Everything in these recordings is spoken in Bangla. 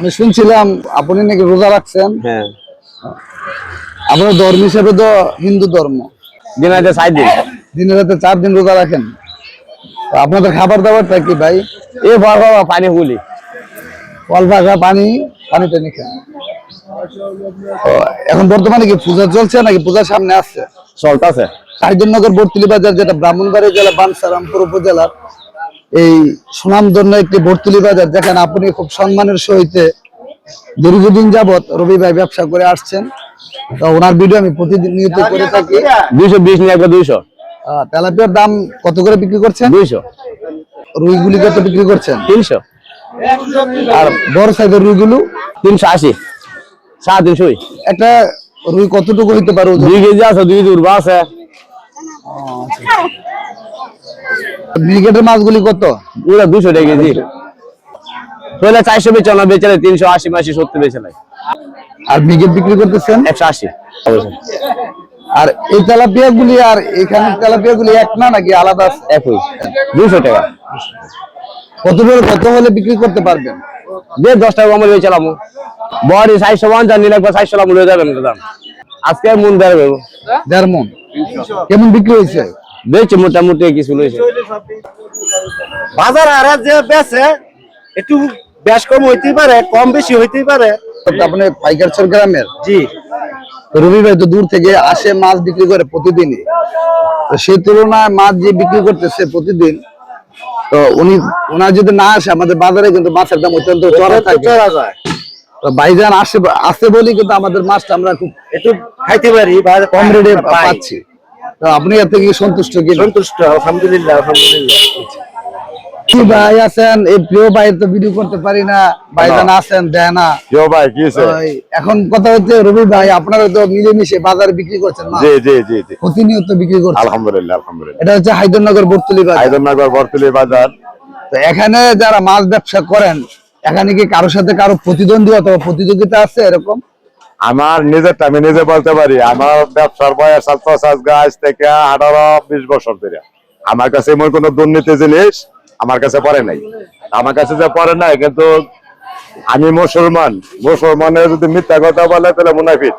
আমি শুনছিলাম আপনি নাকি রোজা রাখছেন। হ্যাঁ। আপনার ধর্ম হিসেবে তো হিন্দু ধর্ম। দিন আছে সাত দিন। দিনে রাতে চার দিন রোজা রাখেন। তো আপনাদের খাবার দাবারটা কি ভাই? এ বাবা পানি গুলি ফাঁকা পানি পানি টানি খান এখন বর্তমানে কি পূজা চলছে নাকি পূজার সামনে আসছে চলতেছে। সাহিদনগর বর্তলি বাজার যেটা ব্রাহ্মণবাড়ি জেলা বানসারামপুর উপজেলার এই সুনামধন্য একটি বর্তুলি বাজার যেখানে আপনি খুব সম্মানের সহিতে দীর্ঘদিন যাবৎ রবি ভাই ব্যবসা করে আসছেন। তো ওনার ভিডিও আমি প্রতিদিন নিয়ত করে থাকি। দুইশো বিশ নিয়ে একবার দুইশো। আহ, তেলাপিয়ার দাম কত করে বিক্রি করছেন? দুইশো। রুইগুলি কত বিক্রি করছেন? তিনশো। আর বড় সাইজের রুইগুলো? তিনশো আশি। সাড়ে তিনশোই একটা রুই কতটুকু হইতে পারো? দুই কেজি আছে দুই কেজি আছে। ব্রিগেডের মাছগুলি কত? পুরো দুশো টাকা কেজি। তাহলে চারশো বেচানো বেচালে তিনশো আশি মাসি সত্তর বেচালে আর ব্রিগেড বিক্রি করতেছেন? একশো আশি। আর এই তেলাপিয়া গুলি আর এখানে তেলাপিয়া গুলি এক না নাকি আলাদা? একই। দুশো টাকা। কত করে কত হলে বিক্রি করতে পারবেন? যে দশ টাকা কমে বেচালাম বড়ি চারশো পঞ্চাশ নিলে একবার চারশো লাখ মূল্য যাবেন দাম। আজকে মন দেবে। দেড় মন। কেমন বিক্রি হয়েছে? বেচে মোটামুটি কিছু লইছে। বাজার আর যে বেচে একটু বেশ কম হইতেই পারে কম বেশি হইতেই পারে। আপনি পাইকারচর গ্রামের? জি। রবি ভাই তো দূর থেকে আসে মাছ বিক্রি করে প্রতিদিনই। তো সেই তুলনায় মাছ যে বিক্রি করতেছে প্রতিদিন তো উনি ওনার যদি না আসে আমাদের বাজারে কিন্তু মাছের দাম অত্যন্ত চড়া থাকে। চড়া যায়। তো ভাইজান আসে আসে বলি কিন্তু আমাদের মাছটা আমরা খুব একটু খাইতে পারি কম রেটে। পাচ্ছি। আপনি এর থেকে সন্তুষ্ট কি সন্তুষ্ট আলহামদুলিল্লাহ আলহামদুলিল্লাহ। কি ভাই আছেন এই প্রিয় ভাই তো ভিডিও করতে পারি না ভাইজান আছেন দেয় না। কেউ ভাই কি তো এখন কথা হচ্ছে রবি ভাই আপনারা তো মিলেমিশে বাজারে বিক্রি করছেন জি জি জি জি। প্রতিনিয়ত বিক্রি করছেন? আলহামদুলিল্লাহ আলহামদুলিল্লাহ। এটা হচ্ছে হায়দরনগর বর্তলি বাজার। হায়দরনগর বরতলি বাজার। তো এখানে যারা মাছ ব্যবসা করেন এখানে কি কারোর সাথে কারও প্রতিদ্বন্দ্বী অথবা প্রতিযোগিতা আছে এরকম? আমার নিজেরটা আমি নিজে বলতে পারি আমার ব্যবসার বয়স আজ থেকে আঠারো বিশ বছর ধরে। আমার কাছে এমন কোনো দুর্নীতি জিনিস আমার কাছে পড়ে নাই। আমার কাছে যে পড়ে নাই কিন্তু আমি মুসলমান মুসলমানের যদি মিথ্যা কথা বলে তাহলে মুনাফিক।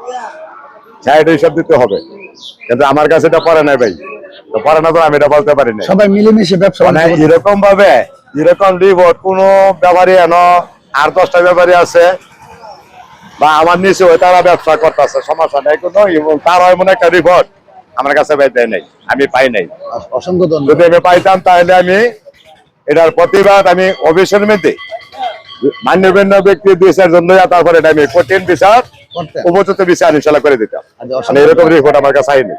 সাইড হিসাব দিতে হবে। কিন্তু আমার কাছে এটা পড়ে নাই ভাই। তো পড়ে না তো আমি এটা বলতে পারি না সবাই মিলেমিশে ব্যবসা মানে এরকম ভাবে এরকম রিপোর্ট কোন ব্যাপারী এন আর দশটা ব্যাপারী আছে। বা আমার নিচে ওই তারা ব্যবসা করতেছে সমস্যা নেই কোনো এবং তার এমন একটা রিপোর্ট আমার কাছে ভাই দেয় নাই আমি পাই নাই। অসংখ্য যদি আমি পাইতাম তাহলে আমি এটার প্রতিবাদ আমি অফিসের মধ্যে মান্যগণ্য ব্যক্তি বিচার জন্য তারপরে এটা আমি কঠিন বিচার উপযুক্ত বিচার ইনশাল্লাহ করে দিতাম। আচ্ছা, এরকম রিপোর্ট আমার কাছে আইনি।